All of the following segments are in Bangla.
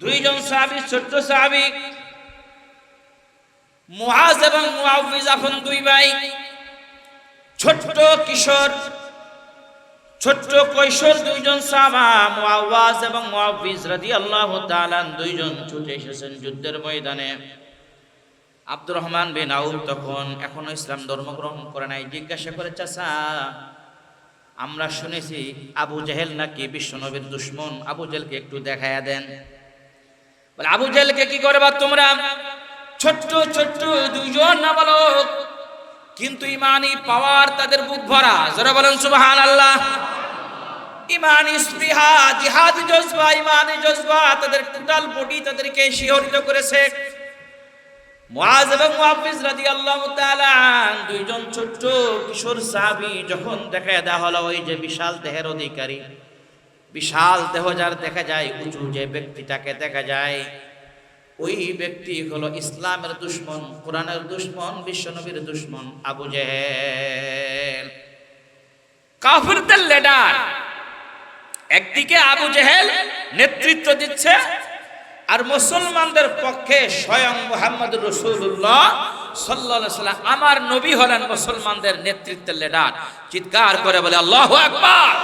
দুইজন সাহাবি, ছোট্ট সাহাবি। মুআজ এবং মুআউযিজ আপন দুই ভাই। ছোট্ট কিশোর, ছোট্ট কৈশোর দুইজন সাহাবা, মুআওয়াজ এবং মুআউযিজ রাদিয়াল্লাহু তাআলা দুইজন ছুটে এসেছেন যুদ্ধের ময়দানে। আব্দুর রহমান বিন আউফ তখন এখনও ইসলাম ধর্ম গ্রহণ করে নাই। জিজ্ঞাসা করে, চাচা, আমরা শুনেছি আবু জেহেল নাকি বিশ্বনবীর দুশ্মন। আবু জেলকে একটু দেখায়া দেন। বলে, আবু জেলকে কি করবা তোমরা? ছোট্ট ছোট্ট দুইজন না বলো কিন্তু ইমানি পাওয়ার তাদের বুক ভরা। যারা বলেন সুবহান আল্লাহ ইমানি স্পৃহা, জিহাদ জজবা, ইমানি জজবা তাদের টোটাল বডি তাদেরকে শিহরিত করেছে। মুআজ এবং মুহাফিজ রাদিয়াল্লাহু তাআলা দুইজন ছোট্ট কিশোর সাহাবী যখন দেখা দেওয়া হলো, ওই যে বিশাল দেহের অধিকারী। বিশাল দেহ যার দেখা যায়, উঁচু যে ব্যক্তিটাকে দেখা যায়, ওই ব্যক্তি হলো ইসলামের দুশ্মন, কোরআনের দুশ্মন, বিশ্বনবীর দুশ্মন, আবু জেহেল। কাফিরদের লিডার। একদিকে আবু জেহেল নেতৃত্ব দিচ্ছে, আর মুসলমানদের পক্ষে স্বয়ং মোহাম্মদ রসুল্লাহ সাল্লাহ সাল্লাম আমার নবী হলেন মুসলমানদের নেতৃত্বের লেডার। চিৎকার করে বলে, আল্লাহ আকবার!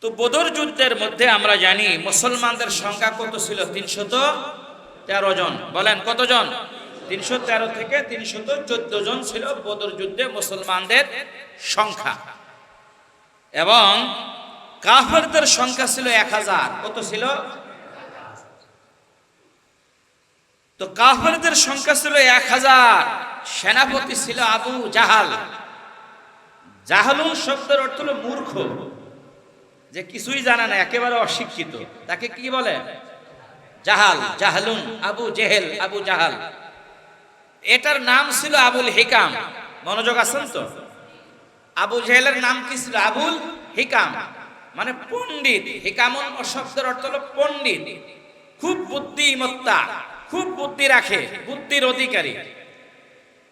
তো বদর যুদ্ধের মধ্যে আমরা জানি মুসলমানদের সংখ্যা কত ছিল? তিনশত তেরো জন। বলেন, কতজন? তিনশো তেরো থেকে তিনশত চোদ্দ জন ছিল বদর যুদ্ধে মুসলমানদের সংখ্যা। এবং কাফেরদের সংখ্যা ছিল এক হাজার। কত ছিল? তো কাফেরদের সংখ্যা ছিল এক হাজার। সেনাপতি ছিল আবু জাহাল। জাহালুন শব্দের অর্থ হল মূর্খ। যে কিছুই জানে না, একেবারে অশিক্ষিত। তাকে কি বলে? জাহাল জাহালুন আবু জেহেল, আবু জাহাল। এটার নাম ছিল আবুল হিকাম। মনোযোগ আছেন তো? আবু জেহেলের নাম কি ছিল? আবুল হিকাম। মানে পণ্ডিত। হিকামন শব্দের অর্থ হলো পণ্ডিত। খুব বুদ্ধিমত্তা, খুব বুদ্ধি রাখে, বুদ্ধির অধিকারী।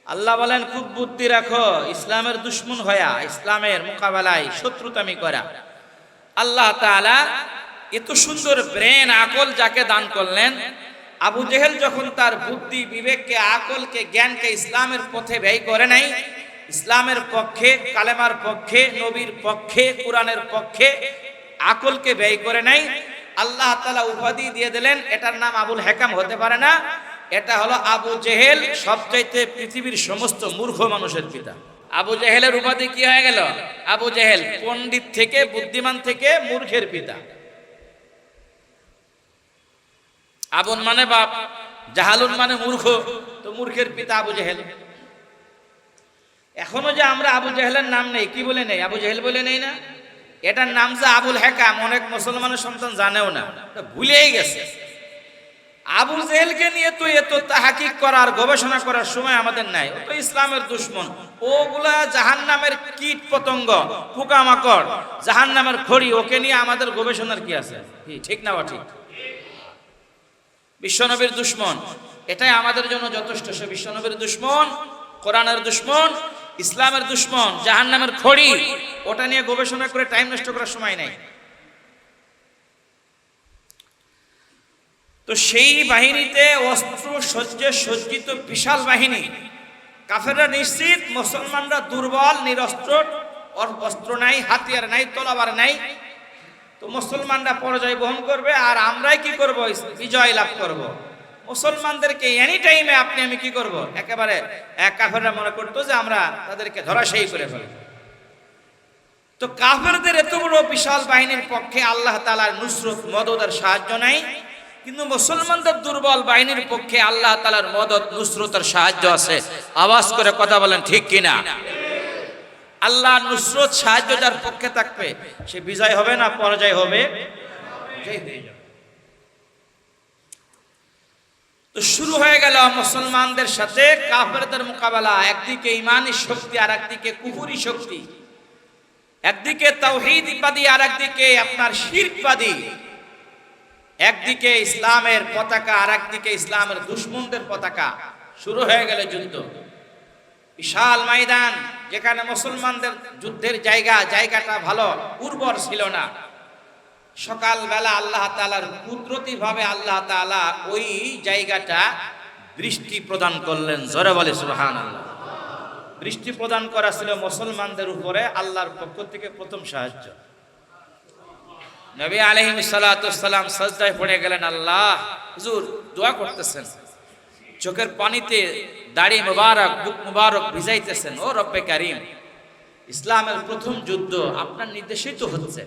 আল্লাহ বলেন, খুব বুদ্ধি রাখো, ইসলামের দুশ্মন হয়া, ইসলামের মোকাবেলায় শত্রুতামি করা। আল্লাহ তাআলা এত সুন্দর ব্রেন আকল যাকে দান করলেন, আবু জেহেল যখন তার বুদ্ধি, বিবেককে, আকলকে, জ্ঞানকে ইসলামের পথে ব্যয় করে নাই, ইসলামের পক্ষে, কালেমার পক্ষে, নবীর পক্ষে, কোরআনের পক্ষে আকলকে ব্যয় করে নাই, আল্লাহ তাআলা উপাধি দিয়ে দিলেন, এটার নাম আবুল হেকাম হতে পারে না, এটা হলো আবু জেহেল সবচাইতে পৃথিবীর সমস্ত মূর্খ মানুষের পিতা। আবু জেহেলের উপাধি কি হয়ে গেল? আবু জেহেল পণ্ডিত থেকে, বুদ্ধিমান থেকে মূর্খের পিতা। আবুন মানে বাপ, জাহালুন মানে মূর্খ, তো মূর্খের পিতা আবু জেহেল। এখনও যে আমরা আবু জেহেলের নাম নেই, কি বলে নেই? আবু জেহেল বলে নেই না? এটার নাম যে আবুল হেকাম, অনেক মুসলমানের সন্তান জানেও না। ভুলেই গেছে। আবু জেহেলকে নিয়ে তো এত তাহাকিক করার, গবেষণা করার সময় আমাদের নাই। ও তো ইসলামের দুশ্মন। ওগুলা জাহান নামের কীট পতঙ্গ, পোকামাকড় জাহান নামের খড়ি, ওকে নিয়ে আমাদের গবেষণার কি আছে? ঠিক না ঠিক? বিশ্বনবীর দুশ্মন, এটাই আমাদের জন্য যথেষ্ট। সে বিশ্বনবীর দুশ্মন, কোরআনের দুশ্মন, ইসলামের দুশ্মন জাহান নামের খড়ি, ওটা নিয়ে গবেষণা করে টাইম নষ্ট করার সময় নাই। তো সেই বাহিনীতে অস্ত্র সজ্জে সজ্জিত বিশাল বাহিনী কাফেররা নিশ্চিত, মুসলমানরা দুর্বল, নিরস্ত্র অস্ত্র নাই, হাতিয়ার নাই তলাবার নাই। তো মুসলমানরা পরাজয় বহন করবে, আর আমরাই কি করব? বিজয় লাভ করব। মুসলমানদেরকে এনি টাইমে আপনি, আমি কি করব? একেবারে এক কাফেররা মনে করতো যে আমরা তাদেরকে ধরাশায়ী করে ফেলব। তো কাফেরদের এত বড় বিশাল বাহিনীর পক্ষে আল্লাহ তালার নুসরত মদত আর সাহায্য নাই। কিন্তু মুসলমানদের দুর্বল বাহিনীর পক্ষে আল্লাহ তালার মদত, নুসরতের সাহায্য আছে। আওয়াজ করে কথা বলেন, ঠিক কিনা? আল্লাহ নুসরত সাহায্য যার পক্ষে থাকবে, সে বিজয় হবে না পরাজয় হবে? তো শুরু হয়ে গেল মুসলমানদের সাথে কাফেরদের মোকাবেলা, একদিকে ইমানি শক্তি আর একদিকে কুহুরি শক্তি। একদিকে তাওহীদবাদী আর একদিকে আপনার শিরকবাদী একদিকে ইসলামের পতাকা আর একদিকে ইসলামের দুশ্মনদের পতাকা। শুরু হয়ে গেল যুদ্ধ। বিশাল ময়দান, যেখানে মুসলমানদের যুদ্ধের জায়গা, জায়গাটা ভালো, উর্বর ছিল না। সকালবেলা আল্লাহ তালার কুদরতি ভাবে আল্লাহ তালা ওই জায়গাটা বৃষ্টি প্রদান করলেন। জোরে বলে আল্লাহ বৃষ্টি প্রদান করা ছিল মুসলমানদের উপরে, আল্লাহর পক্ষ থেকে প্রথম সাহায্য। নবী আলহিম সালাম সাজদায় পড়ে গেলেন, আল্লাহ, হুজুর, দোয়া করতেছেন। চোখের পানিতে দাড়ি মুবারক, বুক মুবারক ভিজাইতেছেন, ও রব্বে কারিম। ইসলামের প্রথম যুদ্ধ আপনার নির্দেশিত হচ্ছে।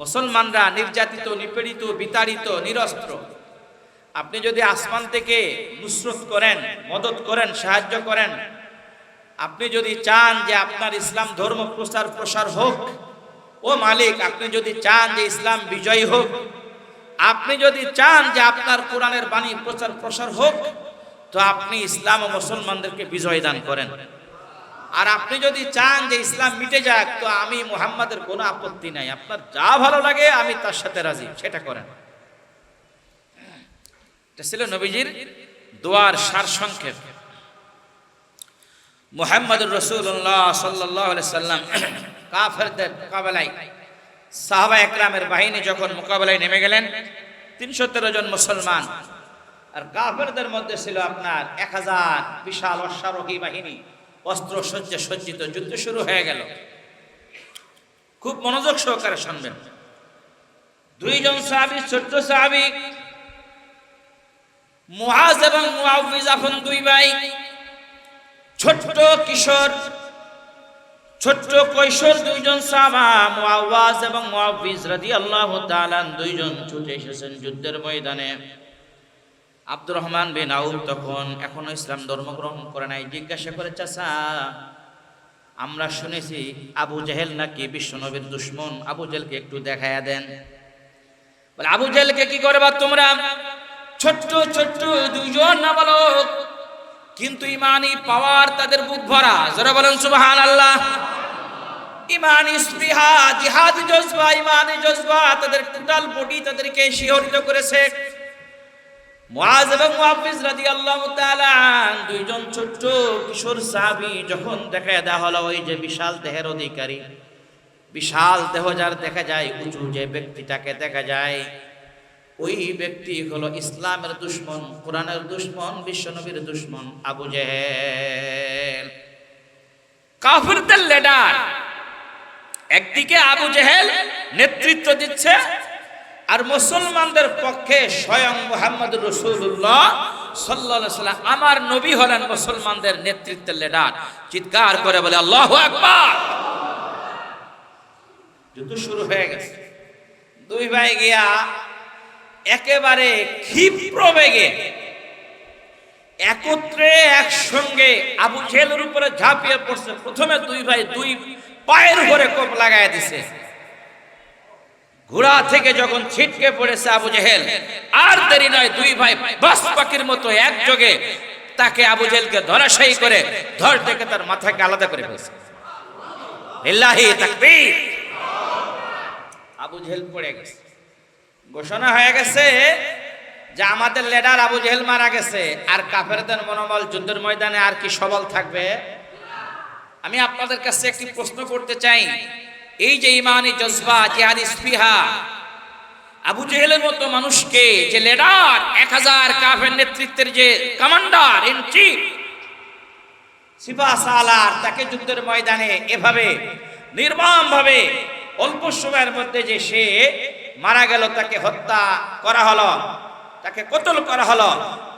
মুসলমানরা নির্যাতিত, নিপীড়িত, বিতাড়িত, নিরস্ত্র। আপনি যদি আসমান থেকে নুসরত করেন, মদত করেন, সাহায্য করেন, আপনি যদি চান যে আপনার ইসলাম ধর্ম প্রচার প্রসার হোক ও মালিক, আপনি যদি চান যে ইসলাম বিজয়ী হোক, আপনি যদি চান যে আপনার কোরআনের বাণী প্রচার প্রসার হোক, তো আপনি ইসলাম ও মুসলমানদেরকে বিজয় দান করেন। আর আপনি যদি চান যে ইসলাম মিটে যাক, তো আমি মুহাম্মাদের কোনো আপত্তি নাই। আপনার যা ভালো লাগে, আমি তার সাথে রাজি, সেটা করেন। এটা ছিল নবীজির দোয়ার সার সংক্ষেপ। মুহাম্মদুর রসুল্লাহ সাল্লাহ সাল্লাম কাফেরদের মোকাবেলায় সাহাবা একরামের বাহিনী যখন মোকাবেলায় নেমে গেলেন, তিনশো তেরো জন মুসলমান আর কাফেরদের মধ্যে ছিল আপনার এক হাজার বিশাল অশ্বারোহী বাহিনী, অস্ত্র সজ্জে সজ্জিত যুদ্ধ শুরু হয়ে গেল। খুব মনোযোগ সহকারে শুনবেন। দুইজন সাহাবি ছোট্ট সাহাবি, মুআজ এবং আপন দুই ভাই, ছোট্ট কিশোর ছোট্ট কৈশোর দুইজন সাহাবা, মুআওয়াজ এবং মুআউযিজ রাদিয়াল্লাহু তাআলা দুইজন ছুটে এসেছেন যুদ্ধের ময়দানে। আব্দুর রহমান বিন আউফ তখন এখনও ইসলাম ধর্ম গ্রহণ করে নাই। জিজ্ঞাসা করে, চাচা, আমরা শুনেছি আবু জেহেল নাকি বিশ্বনবীর দুশ্মন। আবু জেলকে একটু দেখায়া দেন। বলে, আবু জেলকে কি করবা তোমরা? ছোট্ট ছোট্ট দুইজন না বলো কিন্তু ইমানি পাওয়ার তাদের বুক ভরা। যারা বলেন সুবহান আল্লাহ ইমানি স্পৃহা জিহাদ জজবা, ইমানি জজবা তাদের টোটাল বডি তাদেরকে শিহরিত করেছে। মুআজ এবং মুআফিজ রাদিয়াল্লাহু তাআলা দুইজন ছোট্ট কিশোর সাহাবী যখন দেখা দেওয়া হলো ওই যে বিশাল দেহের অধিকারী, বিশাল দেহ যার দেখা যায়, উঁচু যে ব্যক্তিটাকে দেখা যায়, ওই ব্যক্তি হলো ইসলামের দুশ্মন, কোরআনের দুশ্মন, বিশ্বনবীর দুশ্মন, আবু জেহেল। কাফিরদের লিডার। একদিকে আবু জেহেল নেতৃত্ব দিচ্ছে, আর মুসলমানদের পক্ষে স্বয়ং মোহাম্মদ রসুল্লাহ আমার নবী হলেন মুসলমানদের নেতৃত্বের লেডার চিৎকার করে বলে, আল্লাহ যুদ্ধ শুরু হয়ে গেছে। দুই ভাই গিয়া একেবারে ক্ষিপ্র বেগে একত্রে একসঙ্গে আবু জেলের উপরে ঝাঁপিয়ে পড়ছে। প্রথমে দুই ভাই, দুই পায়ের উপরে কোপ লাগায় দিছে। ঘোড়া থেকে যখন ছিটকে পড়েছে আবু জেহেল, আর দেরি নয়, দুই ভাই বাস পাখির মতো একযোগে তাকে আবু জেলকে ধরাশায়ী করে ধর থেকে তার মাথাকে আলাদা করে ফেলছে। আবু জেহেল পড়ে গেছে। ঘোষণা হয়ে গেছে যে আমাদের লিডার আবু জেহেল মারা গেছে, আর কাফেরদের মনোবল যুদ্ধের ময়দানে আর কি সবল থাকবে? আমি আপনাদের কাছে একটি প্রশ্ন করতে চাই। এই যে ইমানি জজবা জিহাদি স্পৃহা আবু জেহেলের মতো মানুষকে যে লেডার, এক হাজার কাফের নেতৃত্বের যে কমান্ডার, ইন চিফ সিপা সালার, তাকে যুদ্ধের ময়দানে এভাবে নির্মম ভাবে অল্প সময়ের মধ্যে যে সে মারা গেল, তাকে হত্যা করা হলো, তাকে কতল করা হলো।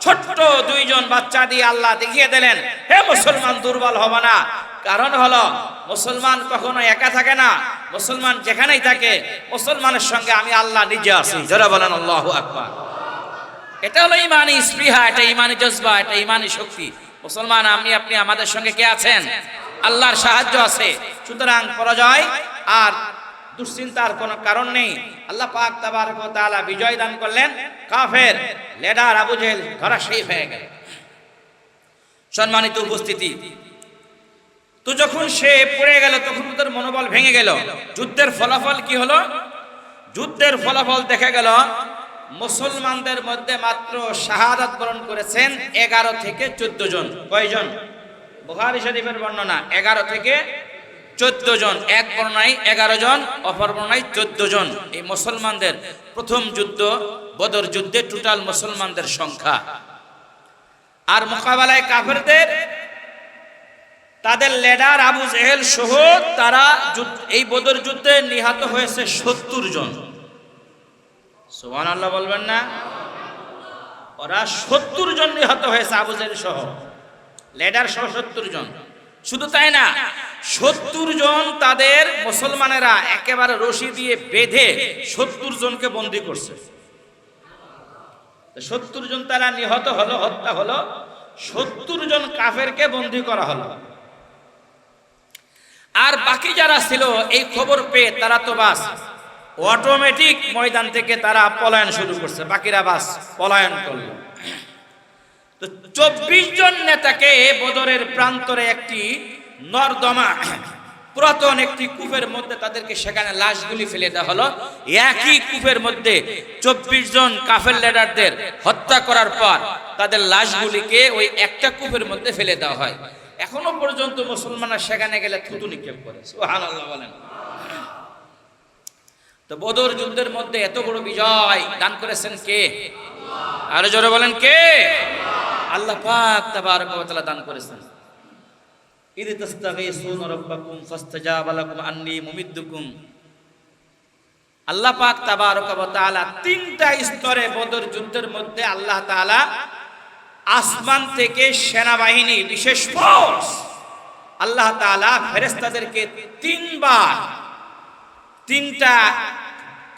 ছোট্ট দুইজন বাচ্চা দিয়ে আল্লাহ দেখিয়ে দিলেন, হে মুসলমান, দুর্বল হবে না। কারণ হলো, মুসলমান কখনো একা থাকে না। মুসলমান যেখানেই থাকে, মুসলমানের সঙ্গে আমি আল্লাহ নিজে আছি। যারা বলেন, আল্লাহু আকবার। এটা হলো ইমানি স্পৃহা, এটা ইমানি জজবা, এটা ইমানি শক্তি। মুসলমান, আমি, আপনি আমাদের সঙ্গে কে আছেন? আল্লাহর সাহায্য আছে। সুতরাং পরাজয় আর দুশ্চিন্তার কোনো কারণ নেই। আল্লাহ পাক তাবারক বিজয় দান করলেন। কাফের, লেডার, আবু জেহেল ধরাশায়ী হয়ে গেল। সম্মানিত উপস্থিতি তো যখন সে পড়ে গেল, তখন তার মনোবল ভেঙে গেল। যুদ্ধের ফলাফল কি হলো? যুদ্ধের ফলাফল দেখা গেল, মুসলমানদের মধ্যে মাত্র শাহাদাত বরণ করেছেন এগারো থেকে চোদ্দ জন। কয়জন? বুখারী শরীফের বর্ণনা, এগারো থেকে চোদ্দ জন। এক বর্ণায় এগারো জন, অপর বর্ণায় চোদ্দ জন। এই মুসলমানদের প্রথম যুদ্ধ, বদর যুদ্ধে টোটাল মুসলমানদের সংখ্যা। আর মোকাবেলায় কাফেরদের তাদের লেডার আবু জেহেল সহ তারা এই বদর যুদ্ধে নিহত হয়েছে সত্তর জন। সোহান আল্লাহ বলবেন না? ওরা সত্তর জন নিহত হয়েছে আবু জেহেল সহ। লেডার সহ সত্তর জন। শুধু তাই না, সত্তর জন তাদের মুসলমানেরা একেবারে রশি দিয়ে বেঁধে সত্তর জনকে বন্দি করছে। সত্তর জন তারা নিহত হলো, হত্যা হলো, সত্তর জন কাফেরকে বন্দি করা হলো। আর বাকি যারা ছিল, এই খবর পেয়ে তারা তো বাস। অটোমেটিক ময়দান থেকে তারা পলায়ন শুরু করছে। বাকিরা বাস পলায়ন করল। তো চব্বিশ জন নেতাকে বদরের প্রান্তরে একটি নর্দমা, পুরাতন একটি কূপের মধ্যে তাদেরকে সেখানে লাশগুলি ফেলে দেওয়া হলো। একই কূপের মধ্যে চব্বিশ জন কাফের লিডারদের হত্যা করার পর তাদের লাশগুলিকে ওই একটা কূপের মধ্যে ফেলে দেওয়া হয়। এখনও পর্যন্ত মুসলমানরা সেখানে গেলে থুতু নিক্ষেপ করে। সুবহানাল্লাহ বলেন। তো বদর যুদ্ধের মধ্যে এত বড় বিজয় দান করেছেন কে? আরও জোরে বলেন কে? আল্লাহ পাক তাবারক ওয়া দান করেছেন। ইদ তাস্তাগীসুন রাব্বাকুম ফাস্তাজাবা লাকুম আন্নী মুমিদ্দুকুম। আল্লাহ পাক তাবারক ওয়া তাআলা তিনটা স্তরে বদর যুদ্ধের মধ্যে আল্লাহ তাআলা আসমান থেকে সেনাবাহিনী, বিশেষ ফোর্স আল্লাহ তাআলা ফেরেশতাদেরকে তিনবার, তিনটা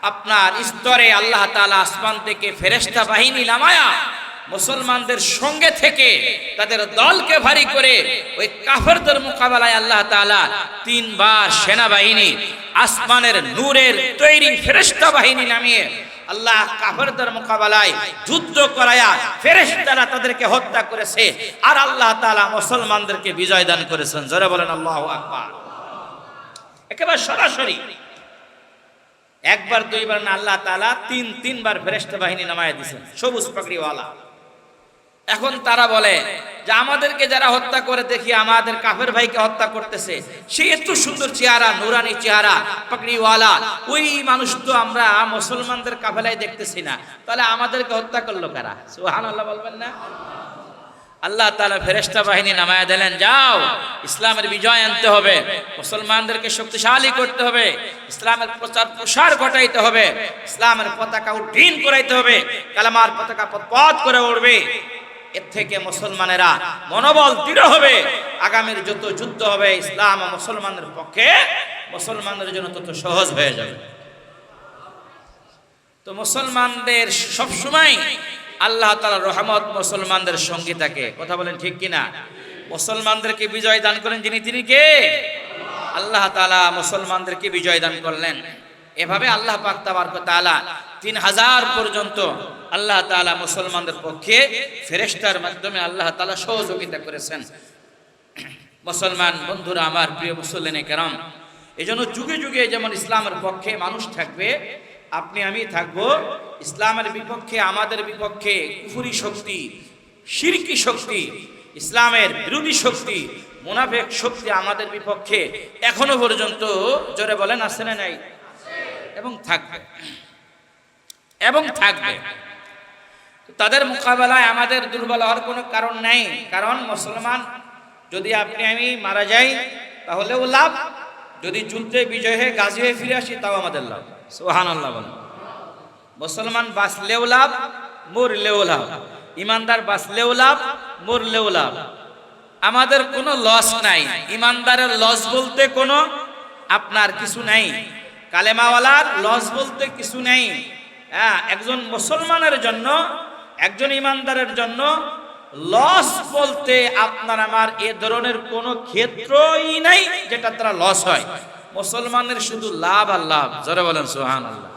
আপনার স্তরে আল্লাহ তাআলা আসমান থেকে ফেরেশতা বাহিনী নামায়া মুসলমানদের সঙ্গে থেকে তাদের দলকে ভারী করে ওই কাফেরদের মোকাবেলায় আল্লাহ তাআলা তিনবার সেনাবাহিনী আসমানের নূরের তৈরি ফেরেশতা বাহিনী নামিয়ে আল্লাহ কাফেরদের মোকাবেলায় যুদ্ধ করায়া ফেরেশতারা তাদেরকে হত্যা করেছে। আর আল্লাহ তাআলা মুসলমানদেরকে বিজয় দান করেছেন। জোরে বলেন, আল্লাহু আকবার। একেবারে সরাসরি। একবার, দুইবার না, আল্লাহ তাআলা তিন, তিনবার ফেরেশতা বাহিনী নামায় দিয়েছেন। সবুজ পাগড়িওয়ালা। এখন তারা বলে যে আমাদেরকে যারা হত্যা করে দেখি, আমাদের কাফের ভাইকে হত্যা করতেছে। সে এত সুন্দর চেহারা, নুরানি চেহারা পাকড়িওয়ালা ওই মানুষ তো আমরা মুসলমানদের কাফেলায় দেখতেছি না। তাহলে আমাদেরকে হত্যা করল কারা? সুবহানাল্লাহ বলবেন না? আল্লাহ তাআলা ফেরেস্তা বাহিনী নামায়া দিলেন, যাও, ইসলামের বিজয় আনতে হবে। মুসলমানদেরকে শক্তিশালী করতে হবে। ইসলামের প্রচার প্রসার ঘটাইতে হবে। ইসলামের পতাকা উড্ডীন করাইতে হবে। কালামার পতাকা পথ করে উঠবে এর থেকে মুসলমানেরা মনোবল দৃঢ় হবে। আগামীর যত যুদ্ধ হবে, ইসলাম ও মুসলমানদের পক্ষে মুসলমানদের জন্য তত সহজ হয়ে যাবে। তো মুসলমানদের সবসময় আল্লাহ তালা রহমত মুসলমানদের সঙ্গে থাকে। কথা বলেন ঠিক কিনা? মুসলমানদেরকে বিজয় দান করেন যিনি, তিনি কে? আল্লাহ তালা মুসলমানদেরকে বিজয় দান করলেন। এভাবে আল্লাহ পাক তাবারক তাআলা তিন হাজার পর্যন্ত আল্লাহ তাআলা মুসলমানদের পক্ষে ফেরেশতার মাধ্যমে আল্লাহ তালা সহযোগিতা করেছেন। মুসলমান বন্ধুরা, আমার প্রিয় মুসল্লিনে কেরাম এই জন্য যুগে যুগে যেমন ইসলামের পক্ষে মানুষ থাকবে, আপনি আমি থাকব, ইসলামের বিপক্ষে, আমাদের বিপক্ষে কুফুরি শক্তি, শিরকি শক্তি, ইসলামের বিরোধী শক্তি, মুনাফেক শক্তি আমাদের বিপক্ষে এখনও পর্যন্ত জোরে বলেন, আছে না নাই? এবং থাকবে। এবং থাকবে। তাদের মোকাবেলায় আমাদের দুর্বল হওয়ার কোনো কারণ নাই। কারণ মুসলমান, যদি আপনি, আমি মারা যাই, তাহলেও লাভ। যদি যুদ্ধে বিজয় হয়ে গাজী হয়ে ফিরে আসি, তাও আমাদের লাভ। সোহান আল্লাহ মুসলমান বাঁচলেও লাভ, মরলেও লাভ। ইমানদার বাঁচলেও লাভ, মরলেও লাভ। আমাদের কোনো লস নাই। ইমানদারের লস বলতে কোনো আপনার কিছু নাই। কালেমাওয়ালার লস বলতে কিছু নেই। হ্যাঁ একজন মুসলমানের জন্য একজন ইমানদারের জন্য লস বলতে আপনার আমার এ ধরনের কোনো ক্ষেত্রই নাই যেটা তারা লস হয়। মুসলমানের শুধু লাভ আর লাভ। যারা বলেন সোহান আল্লাহ